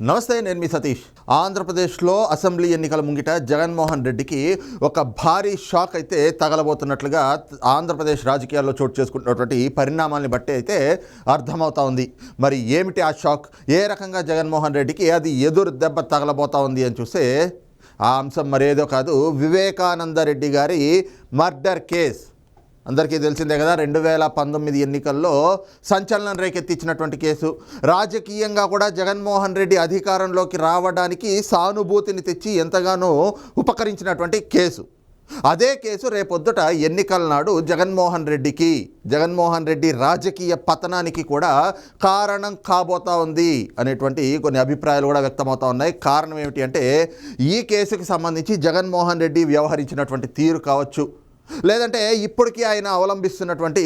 నమస్తే నేను మీ సతీష్. ఆంధ్రప్రదేశ్లో అసెంబ్లీ ఎన్నికల ముంగిట జగన్మోహన్ రెడ్డికి ఒక భారీ షాక్ అయితే తగలబోతున్నట్లుగా ఆంధ్రప్రదేశ్ రాజకీయాల్లో చోటు చేసుకుంటున్నటువంటి పరిణామాల్ని బట్టి అయితే అర్థమవుతా ఉంది. మరి ఏమిటి ఆ షాక్? ఏ రకంగా జగన్మోహన్ రెడ్డికి అది ఎదురు దెబ్బ తగలబోతా ఉంది అని చూస్తే ఆ అంశం మరేదో కాదు. వివేకానంద రెడ్డి గారి మర్డర్ కేస్. అందరికీ తెలిసిందే కదా రెండు వేల పంతొమ్మిది ఎన్నికల్లో సంచలనం రేకెత్తించినటువంటి కేసు. రాజకీయంగా కూడా జగన్మోహన్ రెడ్డి అధికారంలోకి రావడానికి సానుభూతిని తెచ్చి ఎంతగానో ఉపకరించినటువంటి కేసు. అదే కేసు రేపొద్దుట ఎన్నికల నాడు జగన్మోహన్ రెడ్డికి జగన్మోహన్ రెడ్డి రాజకీయ పతనానికి కూడా కారణం కాబోతా ఉంది అనేటువంటి కొన్ని అభిప్రాయాలు కూడా వ్యక్తమవుతా ఉన్నాయి. కారణం ఏమిటి అంటే ఈ కేసుకి సంబంధించి జగన్మోహన్ రెడ్డి వ్యవహరించినటువంటి తీరు కావచ్చు. లేదంటే ఇప్పటికీ ఆయన అవలంబిస్తున్నటువంటి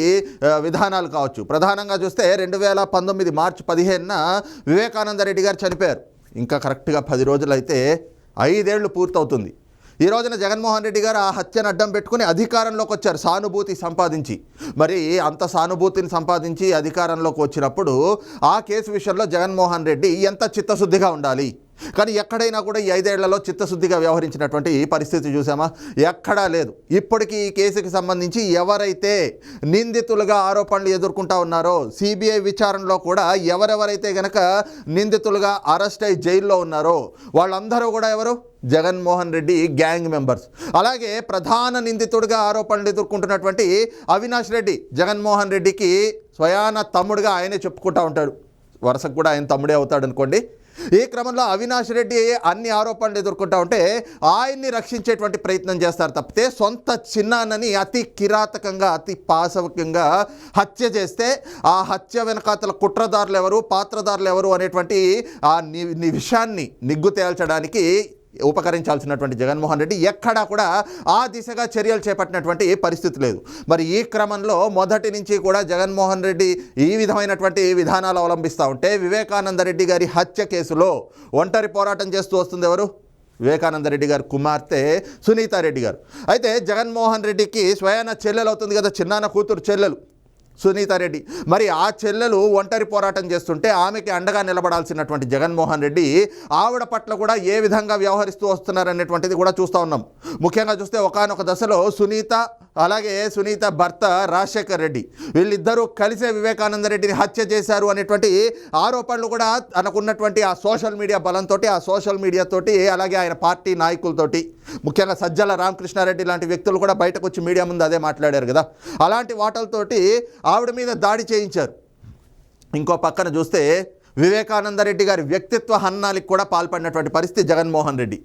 విధానాలు కావచ్చు. ప్రధానంగా చూస్తే రెండు వేల పంతొమ్మిది మార్చి పదిహేనున వివేకానంద రెడ్డి గారు చనిపోయారు. ఇంకా కరెక్ట్గా పది రోజులైతే ఐదేళ్ళు పూర్తవుతుంది. ఈ రోజున జగన్మోహన్ రెడ్డి గారు ఆ హత్యను అడ్డం పెట్టుకుని అధికారంలోకి వచ్చారు సానుభూతి సంపాదించి. మరి అంత సానుభూతిని సంపాదించి అధికారంలోకి వచ్చినప్పుడు ఆ కేసు విషయంలో జగన్మోహన్ రెడ్డి ఎంత చిత్తశుద్ధిగా ఉండాలి? కానీ ఎక్కడైనా కూడా ఈ ఐదేళ్ళలో చిత్తశుద్ధిగా వ్యవహరించినటువంటి పరిస్థితి చూసామా? ఎక్కడా లేదు. ఇప్పటికీ ఈ కేసుకి సంబంధించి ఎవరైతే నిందితులుగా ఆరోపణలు ఎదుర్కొంటా ఉన్నారో సిబిఐ విచారణలో కూడా ఎవరెవరైతే గనక నిందితులుగా అరెస్ట్ అయి జైల్లో ఉన్నారో వాళ్ళందరూ కూడా ఎవరు? Jaganmohan Reddy gang members. అలాగే ప్రధాన నిందితుడిగా ఆరోపణలు ఎదుర్కొంటున్నటువంటి అవినాష్ రెడ్డి జగన్మోహన్ రెడ్డికి స్వయాన తమ్ముడుగా ఆయనే చెప్పుకుంటా ఉంటాడు. వరుసకు కూడా ఆయన తమ్ముడే అవుతాడు అనుకోండి ఈ క్రమంలో అవినాష్ రెడ్డి అన్ని ఆరోపణలు ఎదుర్కొంటా ఉంటే ఆయన్ని రక్షించేటువంటి ప్రయత్నం చేస్తారు తప్పితే సొంత చిన్నాన్నని అతి కిరాతకంగా అతి పాశవికంగా హత్య చేస్తే ఆ హత్య వెనకాతల కుట్రదారులు ఎవరు పాత్రదారులు ఎవరు అనేటువంటి ఆ ని ని విషయాన్ని నిగ్గు తేల్చడానికి ఉపకరించాల్సినటువంటి జగన్మోహన్ రెడ్డి ఎక్కడా కూడా ఆ దిశగా చర్యలు చేపట్టినటువంటి పరిస్థితి లేదు. మరి ఈ క్రమంలో మొదటి నుంచి కూడా జగన్మోహన్ రెడ్డి ఈ విధమైనటువంటి విధానాలు అవలంబిస్తూ ఉంటే వివేకానంద రెడ్డి గారి హత్య కేసులో ఒంటరి పోరాటం చేస్తూ వస్తుంది ఎవరు? వివేకానంద రెడ్డి గారు కుమార్తె సునీతారెడ్డి గారు. అయితే జగన్మోహన్ రెడ్డికి స్వయాన చెల్లెలు అవుతుంది కదా చిన్నాన్న కూతురు చెల్లెలు. సునీతారెడ్డి. మరి ఆ చెల్లెలు ఒంటరి పోరాటం చేస్తుంటే ఆమెకి అండగా నిలబడాల్సినటువంటి జగన్మోహన్ రెడ్డి ఆవిడ పట్ల కూడా ఏ విధంగా వ్యవహరిస్తూ వస్తున్నారనేటువంటిది కూడా చూస్తూ ఉన్నాం. ముఖ్యంగా చూస్తే ఒకానొక దశలో సునీత అలాగే సునీత భర్త రాజశేఖర్ రెడ్డి వీళ్ళిద్దరూ కలిసే వివేకానంద రెడ్డిని హత్య చేశారు అనేటువంటి ఆరోపణలు కూడా తనకున్నటువంటి ఆ సోషల్ మీడియా బలంతో ఆ సోషల్ మీడియా తోటి అలాగే ఆయన పార్టీ నాయకులతోటి ముఖ్యంగా సజ్జల రామకృష్ణారెడ్డి లాంటి వ్యక్తులు కూడా బయటకు వచ్చి మీడియా ముందు అదే మాట్లాడారు కదా. అలాంటి వాటలతోటి ఆవిడ మీద దాడి చేయించారు. ఇంకో పక్కన చూస్తే వివేకానంద రెడ్డి గారి వ్యక్తిత్వ హన్నానికి కూడా పాల్పడినటువంటి పరిస్థితి జగన్మోహన్ రెడ్డి.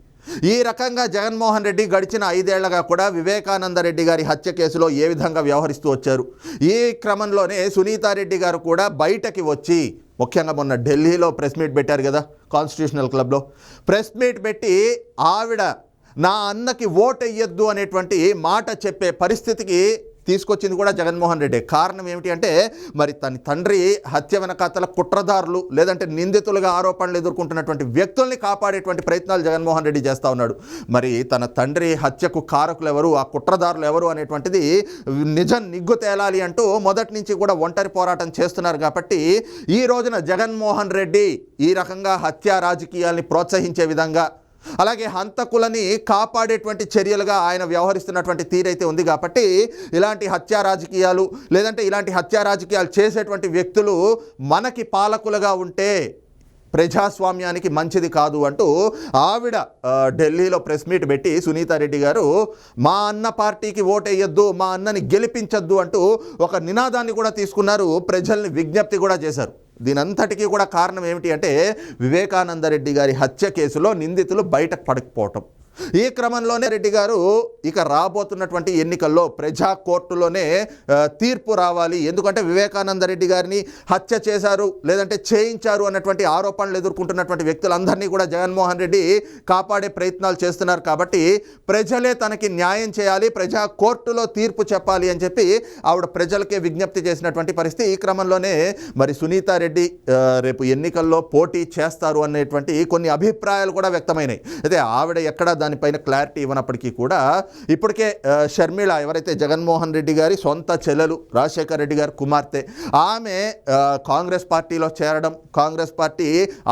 ఈ రకంగా జగన్మోహన్ రెడ్డి గడిచిన ఐదేళ్ళగా కూడా వివేకానంద రెడ్డి గారి హత్య కేసులో ఏ విధంగా వ్యవహరిస్తూ వచ్చారు? ఈ క్రమంలోనే సునీతారెడ్డి గారు కూడా బయటకి వచ్చి ముఖ్యంగా మొన్న ఢిల్లీలో ప్రెస్ మీట్ పెట్టారు కదా కాన్స్టిట్యూషనల్ క్లబ్లో. ప్రెస్ మీట్ పెట్టి ఆవిడ నా అన్నకి ఓట్ వేయొద్దు అనేటువంటి మాట చెప్పే పరిస్థితికి తీసుకొచ్చింది కూడా జగన్మోహన్ రెడ్డి. కారణం ఏమిటి అంటే మరి తన తండ్రి హత్య వెనకాతల కుట్రదారులు లేదంటే నిందితులుగా ఆరోపణలు ఎదుర్కొంటున్నటువంటి వ్యక్తుల్ని కాపాడేటువంటి ప్రయత్నాలు జగన్మోహన్ రెడ్డి చేస్తూ ఉన్నాడు. మరి తన తండ్రి హత్యకు కారకులు ఎవరు ఆ కుట్రదారులు ఎవరు అనేటువంటిది నిజం నిగ్గు తేలాలి అంటూ మొదటి నుంచి కూడా ఒంటరి పోరాటం చేస్తున్నారు కాబట్టి ఈ రోజున జగన్మోహన్ రెడ్డి ఈ రకంగా హత్య రాజకీయాల్ని ప్రోత్సహించే విధంగా అలాగే హంతకులని కాపాడేటువంటి చర్యలుగా ఆయన వ్యవహరిస్తున్నటువంటి తీరైతే ఉంది కాబట్టి ఇలాంటి హత్యా రాజకీయాలు లేదంటే ఇలాంటి హత్యా రాజకీయాలు చేసేటువంటి వ్యక్తులు మనకి పాలకులుగా ఉంటే ప్రజాస్వామ్యానికి మంచిది కాదు అంటూ ఆవిడ ఢిల్లీలో ప్రెస్ మీట్ పెట్టి సునీతారెడ్డి గారు మా అన్న పార్టీకి ఓటేయొద్దు మా అన్నని గెలిపించొద్దు అంటూ ఒక నినాదాన్ని కూడా తీసుకున్నారు. ప్రజల్ని విజ్ఞప్తి కూడా చేశారు. దీనంతటికీ కూడా కారణం ఏమిటి అంటే వివేకానంద రెడ్డి గారి హత్య కేసులో నిందితులు బయటకు పడకపోవటం. ఈ క్రమంలోనే రెడ్డి గారు ఇక రాబోతున్నటువంటి ఎన్నికల్లో ప్రజా కోర్టులోనే తీర్పు రావాలి. ఎందుకంటే వివేకానంద రెడ్డి గారిని హత్య చేశారు లేదంటే చేయించారు అన్నటువంటి ఆరోపణలు ఎదుర్కొంటున్నటువంటి వ్యక్తులందరినీ కూడా జగన్మోహన్ రెడ్డి కాపాడే ప్రయత్నాలు చేస్తున్నారు కాబట్టి ప్రజలే తనకి న్యాయం చేయాలి ప్రజా కోర్టులో తీర్పు చెప్పాలి అని చెప్పి ఆవిడ ప్రజలకే విజ్ఞప్తి చేసినటువంటి పరిస్థితి ఈ క్రమంలోనే. మరి సునీతారెడ్డి రేపు ఎన్నికల్లో పోటీ చేస్తారు అనేటువంటి కొన్ని అభిప్రాయాలు కూడా వ్యక్తమైనాయి. అయితే ఆవిడ ఎక్కడ దానిపైన క్లారిటీ ఇవ్వనప్పటికీ కూడా ఇప్పటికే షర్మిళ ఎవరైతే జగన్మోహన్ రెడ్డి గారి సొంత చెల్లెలు రాజశేఖర్ రెడ్డి గారి కుమార్తె ఆమె కాంగ్రెస్ పార్టీలో చేరడం కాంగ్రెస్ పార్టీ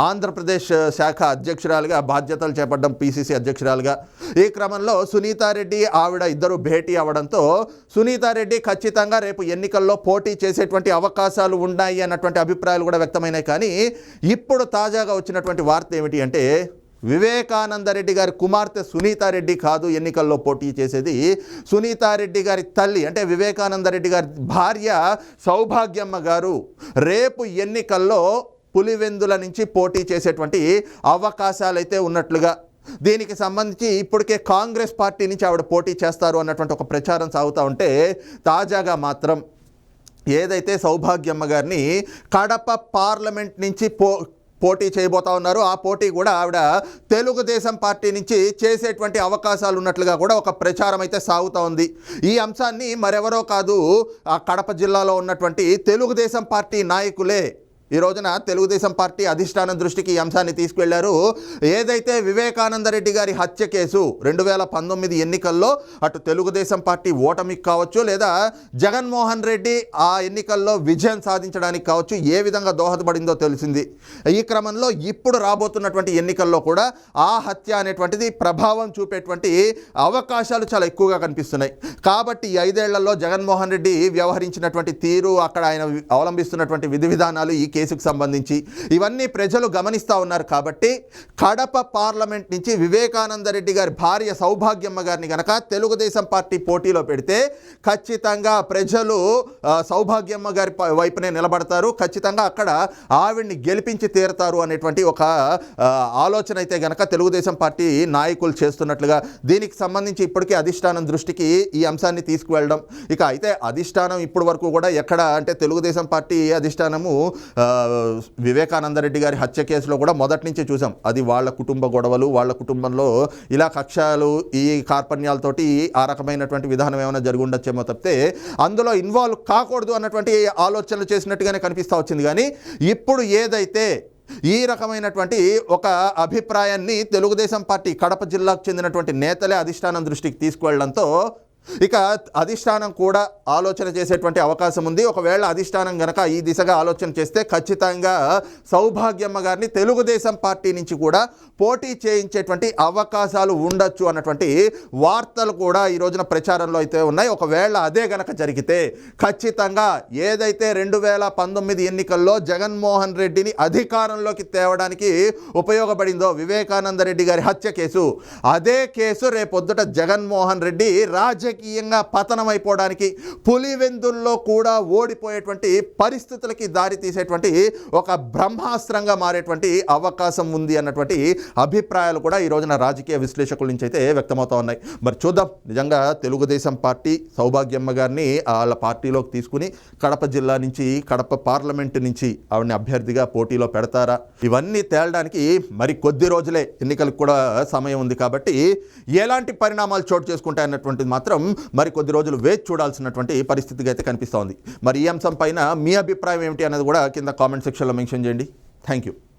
ఆంధ్రప్రదేశ్ శాఖ అధ్యక్షురాలుగా బాధ్యతలు చేపట్టడం పిసిసి అధ్యక్షురాలుగా. ఈ క్రమంలో సునీతారెడ్డి ఆవిడ ఇద్దరు భేటీ అవడంతో సునీతారెడ్డి ఖచ్చితంగా రేపు ఎన్నికల్లో పోటీ చేసేటువంటి అవకాశాలు ఉన్నాయి అన్నటువంటి అభిప్రాయాలు కూడా వ్యక్తమైనాయి. కానీ ఇప్పుడు తాజాగా వచ్చినటువంటి వార్త ఏమిటి అంటే వివేకానందరెడ్డి గారి కుమార్తె సునీతారెడ్డి కాదు ఎన్నికల్లో పోటీ చేసేది. సునీతారెడ్డి గారి తల్లి అంటే వివేకానందరెడ్డి గారి భార్య సౌభాగ్యమ్మ గారు రేపు ఎన్నికల్లో పులివెందుల నుంచి పోటీ చేసేటువంటి అవకాశాలైతే ఉన్నట్లుగా దీనికి సంబంధించి ఇప్పటికే కాంగ్రెస్ పార్టీ నుంచి ఆవిడ పోటీ చేస్తారు అన్నటువంటి ఒక ప్రచారం సాగుతూ ఉంటే తాజాగా మాత్రం ఏదైతే సౌభాగ్యమ్మ గారిని కడప పార్లమెంట్ నుంచి పో పోటీ చేయబోతా ఉన్నారు. ఆ పోటీ కూడా ఆవిడ తెలుగుదేశం పార్టీ నుంచి చేసేటువంటి అవకాశాలు ఉన్నట్లుగా కూడా ఒక ప్రచారం అయితే సాగుతూ ఉంది. ఈ అంశాన్ని మరెవరో కాదు ఆ కడప జిల్లాలో ఉన్నటువంటి తెలుగుదేశం పార్టీ నాయకులే ఈ రోజున తెలుగుదేశం పార్టీ అధిష్టానం దృష్టికి ఈ అంశాన్ని తీసుకెళ్ళారు. ఏదైతే వివేకానందరెడ్డి గారి హత్య కేసు రెండు వేల పంతొమ్మిది ఎన్నికల్లో అటు తెలుగుదేశం పార్టీ ఓటమికి కావచ్చు లేదా జగన్మోహన్ రెడ్డి ఆ ఎన్నికల్లో విజయం సాధించడానికి కావచ్చు ఏ విధంగా దోహదపడిందో తెలిసింది. ఈ క్రమంలో ఇప్పుడు రాబోతున్నటువంటి ఎన్నికల్లో కూడా ఆ హత్య అనేటువంటిది ప్రభావం చూపేటువంటి అవకాశాలు చాలా ఎక్కువగా కనిపిస్తున్నాయి. కాబట్టి ఈ ఐదేళ్ళలో జగన్మోహన్ రెడ్డి వ్యవహరించినటువంటి తీరు అక్కడ ఆయన అవలంబిస్తున్నటువంటి విధి విధానాలు ఈ కేసు కేసుకు సంబంధించి ఇవన్నీ ప్రజలు గమనిస్తూ ఉన్నారు కాబట్టి కడప పార్లమెంట్ నుంచి వివేకానంద రెడ్డి గారి భార్య సౌభాగ్యమ్మ గారిని కనుక తెలుగుదేశం పార్టీ పోటీలో పెడితే ఖచ్చితంగా ప్రజలు సౌభాగ్యమ్మ గారి వైపునే నిలబడతారు. ఖచ్చితంగా అక్కడ ఆవిడ్ని గెలిపించి తీరతారు అనేటువంటి ఒక ఆలోచన అయితే గనక తెలుగుదేశం పార్టీ నాయకులు చేస్తున్నట్లుగా దీనికి సంబంధించి ఇప్పటికీ అధిష్టానం దృష్టికి ఈ అంశాన్ని తీసుకువెళ్ళడం. ఇక అయితే అధిష్టానం ఇప్పటి వరకు కూడా ఎక్కడ అంటే తెలుగుదేశం పార్టీ అధిష్టానము వివేకానందరెడ్డి గారి హత్య కేసులో కూడా మొదటి నుంచి చూసాం. అది వాళ్ళ కుటుంబ గొడవలు వాళ్ళ కుటుంబంలో ఇలా కక్షలు ఈ కార్పణ్యాలతోటి ఆ రకమైనటువంటి విధానం ఏమైనా జరిగి ఉండొచ్చేమో తప్పితే అందులో ఇన్వాల్వ్ కాకూడదు అన్నటువంటి ఆలోచనలు చేసినట్టుగానే కనిపిస్తూ వచ్చింది. కానీ ఇప్పుడు ఏదైతే ఈ రకమైనటువంటి ఒక అభిప్రాయాన్ని తెలుగుదేశం పార్టీ కడప జిల్లాకు చెందినటువంటి నేతలే అధిష్టానం దృష్టికి తీసుకువెళ్ళడంతో ఇక అధిష్టానం కూడా ఆలోచన చేసేటువంటి అవకాశం ఉంది. ఒకవేళ అధిష్టానం గనక ఈ దిశగా ఆలోచన చేస్తే ఖచ్చితంగా సౌభాగ్యమ్మ గారిని తెలుగుదేశం పార్టీ నుంచి కూడా పోటీ చేయించేటువంటి అవకాశాలు ఉండొచ్చు అన్నటువంటి వార్తలు కూడా ఈ రోజున ప్రచారంలో అయితే ఉన్నాయి. ఒకవేళ అదే గనక జరిగితే ఖచ్చితంగా ఏదైతే రెండు వేల పంతొమ్మిది ఎన్నికల్లో జగన్మోహన్ రెడ్డిని అధికారంలోకి తేవడానికి ఉపయోగపడిందో వివేకానంద రెడ్డి గారి హత్య కేసు అదే కేసు రేపొద్దుట జగన్మోహన్ రెడ్డి రాజ్య రాజకీయంగా పతనమైపోవడానికి పులివెందుల్లో కూడా ఓడిపోయేటువంటి పరిస్థితులకి దారి తీసేటువంటి ఒక బ్రహ్మాస్త్రంగా మారేటువంటి అవకాశం ఉంది అన్నటువంటి అభిప్రాయాలు కూడా ఈ రోజున రాజకీయ విశ్లేషకుల నుంచి అయితే వ్యక్తమవుతా ఉన్నాయి. మరి చూద్దాం. నిజంగా తెలుగుదేశం పార్టీ సౌభాగ్యమ్మ గారిని వాళ్ళ పార్టీలోకి తీసుకుని కడప జిల్లా నుంచి కడప పార్లమెంటు నుంచి ఆవిడని అభ్యర్థిగా పోటీలో పెడతారా? ఇవన్నీ తేలడానికి మరి కొద్ది రోజులే ఎన్నికలకు కూడా సమయం ఉంది కాబట్టి ఎలాంటి పరిణామాలు చోటు చేసుకుంటాయన్నటువంటిది మాత్రం మరి కొద్ది రోజులు వేచి చూడాల్సినటువంటి పరిస్థితిగా అయితే కనిపిస్తోంది. మరి ఈ అంశం పైన మీ అభిప్రాయం ఏమిటి అనేది కూడా కింద కామెంట్ సెక్షన్లో మెన్షన్ చేయండి. Thank you